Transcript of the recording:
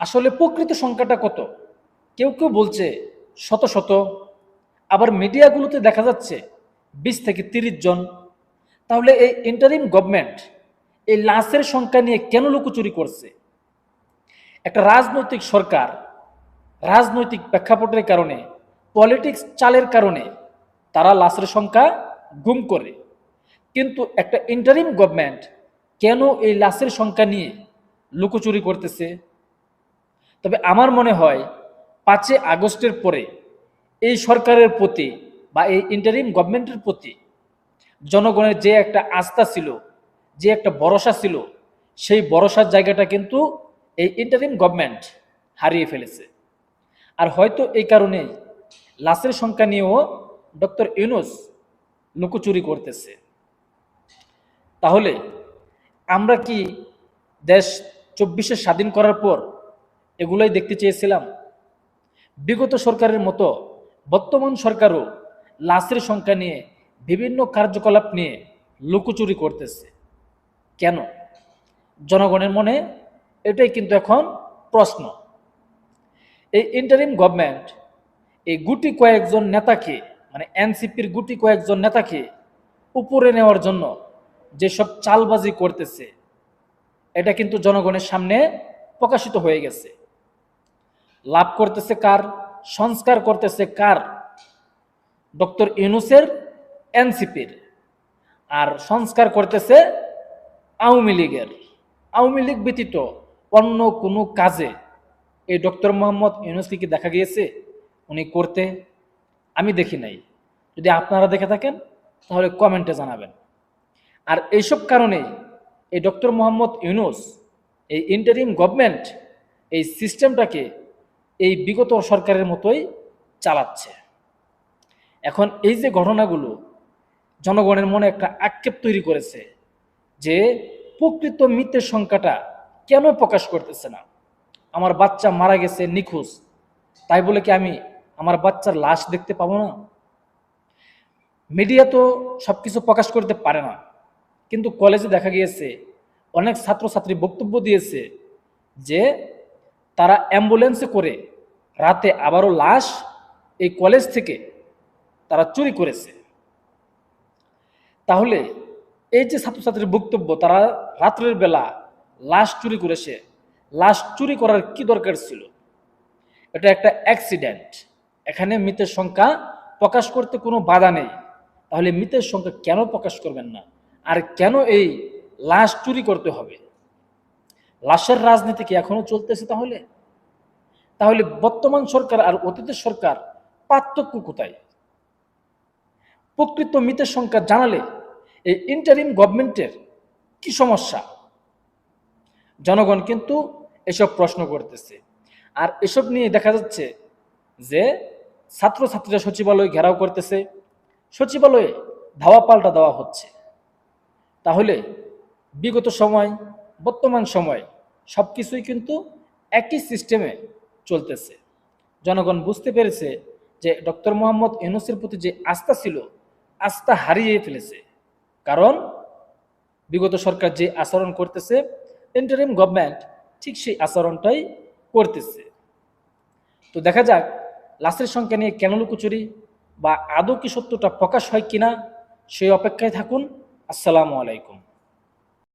আসলে প্রকৃত সংখ্যাটা কত? কেউ কেউ বলছে শত শত, আবার মিডিয়াগুলোতে দেখা যাচ্ছে বিশ থেকে তিরিশ জন। তাহলে এই ইন্টারিম গভর্নমেন্ট এই লাশের সংখ্যা নিয়ে কেন লুকোচুরি করছে? একটা রাজনৈতিক সরকার রাজনৈতিক প্রেক্ষাপটের কারণে পলিটিক্স চালের কারণে তারা লাশের সংখ্যা গুম করে। কিন্তু একটা ইন্টারিম গভর্নমেন্ট কেন এই লাশের সংখ্যা নিয়ে লুকোচুরি করতেছে? তবে আমার মনে হয় পাঁচই আগস্টের পরে এই সরকারের প্রতি বা এই ইন্টারিম গভর্নমেন্টের প্রতি জনগণের যে একটা আস্থা ছিল, যে একটা ভরসা ছিল, সেই ভরসার জায়গাটা কিন্তু এই ইন্টারিম গভর্নমেন্ট হারিয়ে ফেলেছে। আর হয়তো এই কারণেই লাশের সংখ্যা নিয়েও ডক্টর ইউনুস লুকোচুরি করতেছে। তাহলে আমরা কি দেশ চব্বিশে স্বাধীন করার পর এগুলোই দেখতে চেয়েছিলাম। বিগত সরকারের মতো বর্তমান সরকারও লাশের সংখ্যা নিয়ে বিভিন্ন কার্যকলাপ নিয়ে লুকোচুরি করতেছে। কেন? জনগণের মনে এটাই কিন্তু এখন প্রশ্ন। এই ইন্টারিম গভর্নমেন্ট এই গুটি কয়েকজন নেতাকে মানে এনসিপির গুটি কয়েকজন নেতাকে উপরে নেওয়ার জন্য যেসব চালবাজি করতেছে, এটা কিন্তু জনগণের সামনে প্রকাশিত হয়ে গেছে। লাভ করতেছে কার? সংস্কার করতেছে কার? ডক্টর ইউনুসের এনসিপির। আর সংস্কার করতেছে আওয়ামী লীগের। আওয়ামী লীগ ব্যতীত অন্য কোনো কাজে এই ডক্টর মোহাম্মদ ইউনুসকে কি দেখা গিয়েছে? উনি করতে? আমি দেখি নাই। যদি আপনারা দেখে থাকেন, তাহলে কমেন্টে জানাবেন। আর এইসব কারণেই এই ডক্টর মোহাম্মদ ইউনুস, এই ইন্টারিম গভর্নমেন্ট এই সিস্টেমটাকে এই বিগত সরকারের মতোই চালাচ্ছে। এখন এই যে ঘটনাগুলো জনগণের মনে একটা আক্ষেপ তৈরি করেছে যে প্রকৃত মৃতের সংখ্যাটা কেন প্রকাশ করতেছে না? আমার বাচ্চা মারা গেছে নিখোঁজ, তাই বলে কি আমি আমার বাচ্চার লাশ দেখতে পাবো না? মিডিয়া তো সব কিছু প্রকাশ করতে পারে না, কিন্তু কলেজে দেখা গিয়েছে, অনেক ছাত্রছাত্রী বক্তব্য দিয়েছে যে তারা অ্যাম্বুলেন্সে করে রাতে আবারও লাশ এই কলেজ থেকে তারা চুরি করেছে। তাহলে এই যে ছাত্রছাত্রীর বক্তব্য, তারা রাত্রের বেলা লাশ চুরি করেছে, লাশ চুরি করার কি দরকার ছিল? এটা একটা অ্যাক্সিডেন্ট এখানে মৃতের সংখ্যা প্রকাশ করতে কোনো বাধা নেই। তাহলে মৃতের সংখ্যা কেন প্রকাশ করবেন না? আর কেন এই লাশ চুরি করতে হবে? লাশের রাজনীতি কি এখনও চলতেছে তাহলে? তাহলে বর্তমান সরকার আর অতীতের সরকার পার্থক্য কোথায়? প্রকৃত মৃতের সংখ্যা জানালে এই ইন্টারিম গভর্নমেন্টের কি সমস্যা? জনগণ কিন্তু এসব প্রশ্ন করতেছে। আর এসব নিয়ে দেখা যাচ্ছে যে ছাত্রছাত্রীরা সচিবালয় ঘেরাও করতেছে। সচিবালয়ে ধাওয়া পাল্টা দেওয়া হচ্ছে। তাহলে বিগত সময় বর্তমান সময়ে সব কিছুই কিন্তু একই সিস্টেমে চলতেছে। জনগণ বুঝতে পেরেছে যে ডক্টর মোহাম্মদ ইউনুসের প্রতি যে আস্থা ছিল, আস্থা হারিয়ে ফেলেছে। কারণ বিগত সরকার যে আচরণ করতেছে ইন্টারিম গভর্নমেন্ট ঠিক সেই আচরণটাই করতেছে। তো দেখা যাক, লাশের সংখ্যা নিয়ে কেন লুকোচুরি বা আদৌ কি সত্যটা প্রকাশ হয় কিনা, সেই অপেক্ষায় থাকুন। আসসালামু আলাইকুম।